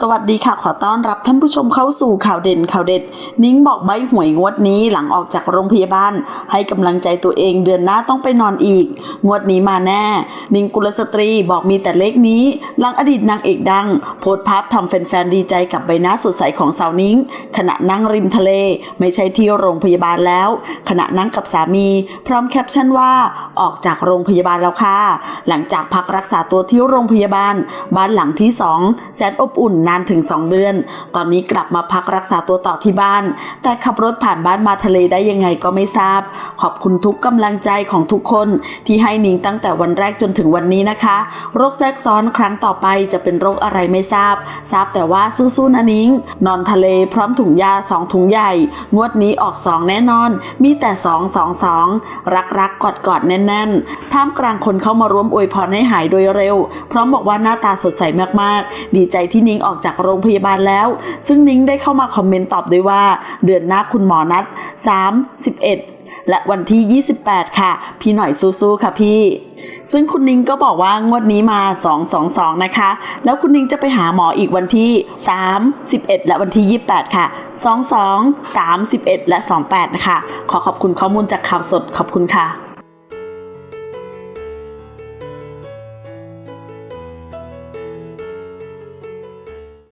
สวัสดีค่ะ ขอต้อนรับท่านผู้ชมเข้าสู่ข่าวเด่นข่าวเด็ด นิ้งบอกใบหวยงวดนี้หลังออกจากโรงพยาบาล ให้กำลังใจตัวเองเดือนหน้าต้องไปนอนอีก งวดนี้มาแน่ นิ้งกุลสตรีบอกมีแต่เลขนี้ หลังอดีตนางเอกดัง โพสภาพทำแฟนๆ ดีใจกับใบหน้าสดใสของสาวนิ้ง ขณะนั่งริมทะเล ไม่ใช่ที่โรงพยาบาลแล้ว ขณะนั่งกับสามี พร้อมแคปชั่นว่าออกจากโรงพยาบาลแล้วค่ะ หลังจากพักรักษาตัวที่โรงพยาบาล บ้านหลังที่สองแสนอบอุ่นนานถึง 2 เดือน ตอนนี้กลับมาพักรักษาตัวต่อที่บ้าน แต่ขับรถผ่านบ้านมาทะเลได้ยังไงก็ไม่ทราบ ขอบคุณทุกกำลังใจของทุกคน ที่ให้นิงตั้งแต่วันแรกจนถึงวันนี้นะคะ โรคแทรกซ้อนครั้งต่อไปจะเป็นโรคอะไรไม่ทราบ ทราบแต่ว่าสู้ๆนะนิงนอนทะเลพร้อมถุงยาสองถุงใหญ่ งวดนี้ออกสองแน่นอน มีแต่สองสองสองรักรักกอดกอดๆแน่นๆท่ามกลางคนเข้ามาร่วมอวยพรให้หายโดยเร็ว พร้อมบอกว่าหน้าตาสดใสมากๆ ดีใจที่นิ้งออกจากโรงพยาบาลแล้ว ซึ่งนิ้งได้เข้ามาคอมเมนต์ตอบด้วยว่า เดือนหน้าคุณหมอนัด 3 11 และวันที่ 28 ค่ะ พี่หน่อยสู้ๆค่ะพี่ซึ่งคุณนิงก็บอกว่างวดนี้มา 222 นะคะ แล้วคุณนิงจะไปหาหมออีกวันที่ 3 11 และวันที่ 28 ค่ะ 22 31 และ 28 นะคะ ขอขอบคุณข้อมูลจากข่าวสด ขอบคุณค่ะ